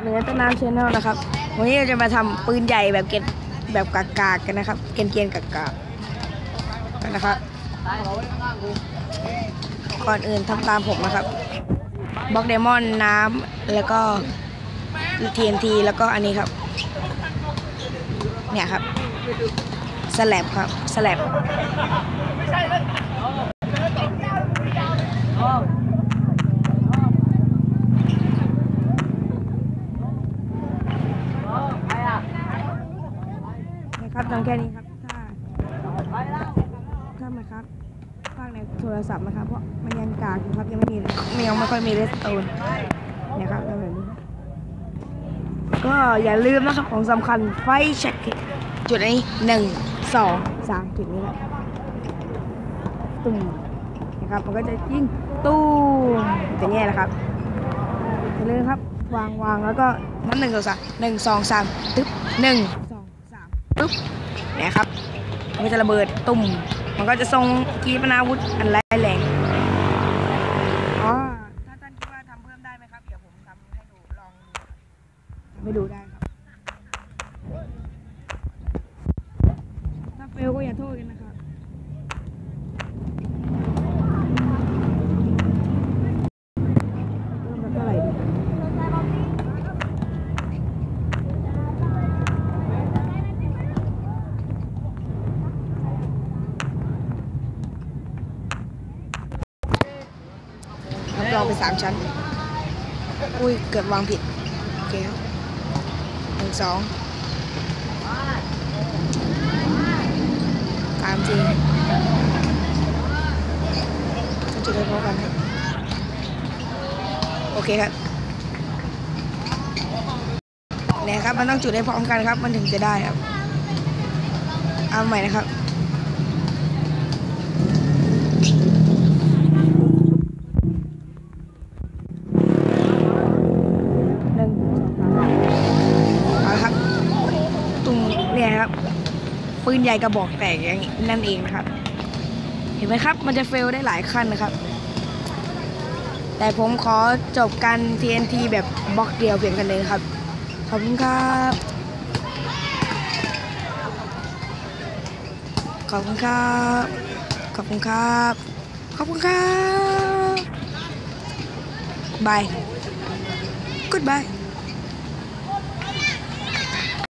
เหนือต้นน้ำชแนลนะครับ วันนี้เราจะมาทำปืนใหญ่แบบเกนแบบกากๆกันนะครับ เกรียนๆกากๆกันนะครับก่อนอื่นทำตามผมนะครับบล็อกเดมอนน้ำแล้วก็ TNT แล้วก็อันนี้ครับ เนี่ยครับสแลบครับสแลบนะครับ ทำแค่นี้ครับ ถ้าถ้ามาครับฝากในโทรศัพท์นะครับ เพราะมันยังกากอยู่ครับยังไม่มียังไม่ค่อยมีเรสโตนเนี่ยครับแบบนี้ก็อย่าลืมนะครับของสำคัญไฟแช็กจุดนี้หนึ่งสองสามจุดนี้แหละตุ้มนะครับมันก็จะยิ่งตู้มอย่างเงี้ยนะครับอย่าลืมครับวางวางแล้วก็นับหนึ่งสองสามหนึ่งสองสามตึ๊บหนึ่งสองสามตึ๊บ นะครับ มันจะระเบิดตุ่ม มันก็จะส่งกีปนาวุธอันร้ายแรงอ๋อถ้าท่านคิดว่าทำเพิ่มได้ไหมครับ เดี๋ยวผมทำให้ดูลองดูไม่ดูได้ครับ ถ้าเฟลก็อย่าโทษกันนะครับ เริ่มมาเท่าไหร่ดี รองไปสามชั้น อุ้ย เกิดวางผิด โอเคครับหนึ่งสองสามสี่จะจุดได้พร้อมกันครับโอเคครับเนี่ยครับ มันต้องจุดให้พร้อมกันครับ มันถึงจะได้ครับ เอาใหม่นะครับ ปืนใหญ่กระบอกแตกอย่างนั่นเองนะครับ เห็นไหมครับ มันจะเฟลได้หลายขั้นนะครับ แต่ผมขอจบการ TNT แบบบล็อกเดียวเพียงกันเลยครับ ขอบคุณครับ ขอบคุณครับ ขอบคุณครับ ขอบคุณครับ บาย Goodbye